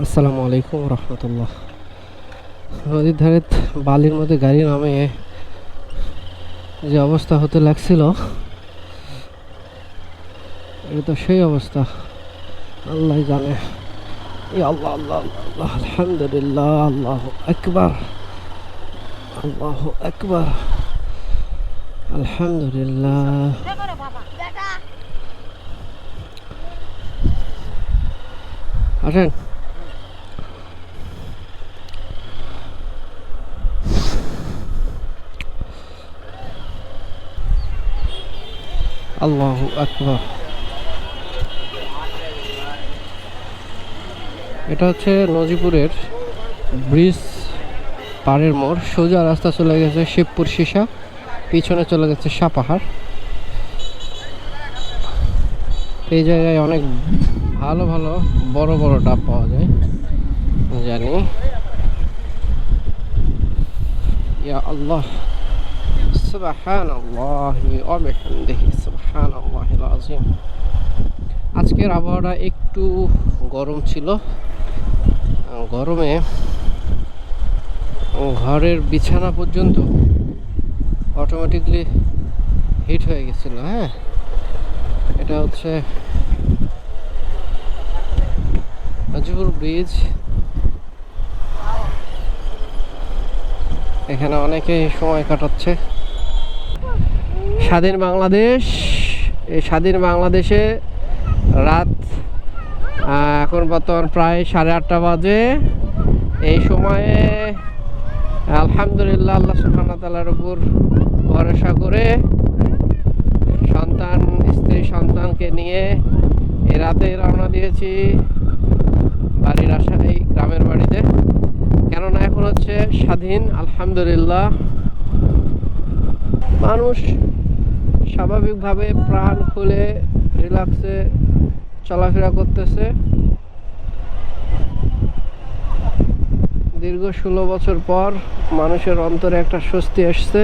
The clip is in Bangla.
আসসালামু আলাইকুম রহমতুল্লাহ। নদীর ধারে বালির মধ্যে গাড়ি নামে যে অবস্থা হতে লাগছিল এটা তো সেই অবস্থা। আল্লাহ জানে। আল্লাহ আল্লাহ, আল্লাহ আলহামদুলিল্লাহ আল্লাহ একবার আল্লাহ একবার আলহামদুলিল্লাহ। আসেন। আল্লাহ আকবার এটা হচ্ছে নজিপুরের ব্রিজ, পাড়ের মোড়। সোজা রাস্তা চলে গেছে শিবপুর সীসা, পিছনে চলে গেছে সাপাহাড় এই জায়গায় অনেক ভালো ভালো, বড় বড় ডাব পাওয়া যায়। জানি। ইয়া আল্লাহ সুবহান আল্লাহ ওয়াবিহামদিহি সুবহান আযীম আজকের আবহাওয়াটা একটু গরম ছিল। গরমে ঘরের বিছানা পর্যন্ত অটোমেটিকলি হিট হয়ে গেছিল হ্যাঁ? এটা হচ্ছে নাজিপুর ব্রিজ এখানে অনেকে সময় কাটাচ্ছে। স্বাধীন বাংলাদেশ। এই স্বাধীন বাংলাদেশে রাত এখন বর্তমান প্রায় সাড়ে আটটা বাজে। এই সময়ে আলহামদুলিল্লাহ আল্লাহ ওয়া তাআলার উপর ভরসা করে সন্তান, স্ত্রী সন্তানকে নিয়ে এ রাতে রওনা দিয়েছি বাড়ির আশায় এই গ্রামের বাড়িতে। কেননা এখন হচ্ছে স্বাধীন, আলহামদুলিল্লাহ। মানুষ স্বাভাবিকভাবে প্রাণ খুলে রিল্যাক্সে চলাফেরা করতেছে। দীর্ঘ ষোলো বছর পর মানুষের অন্তরে একটা স্বস্তি এসছে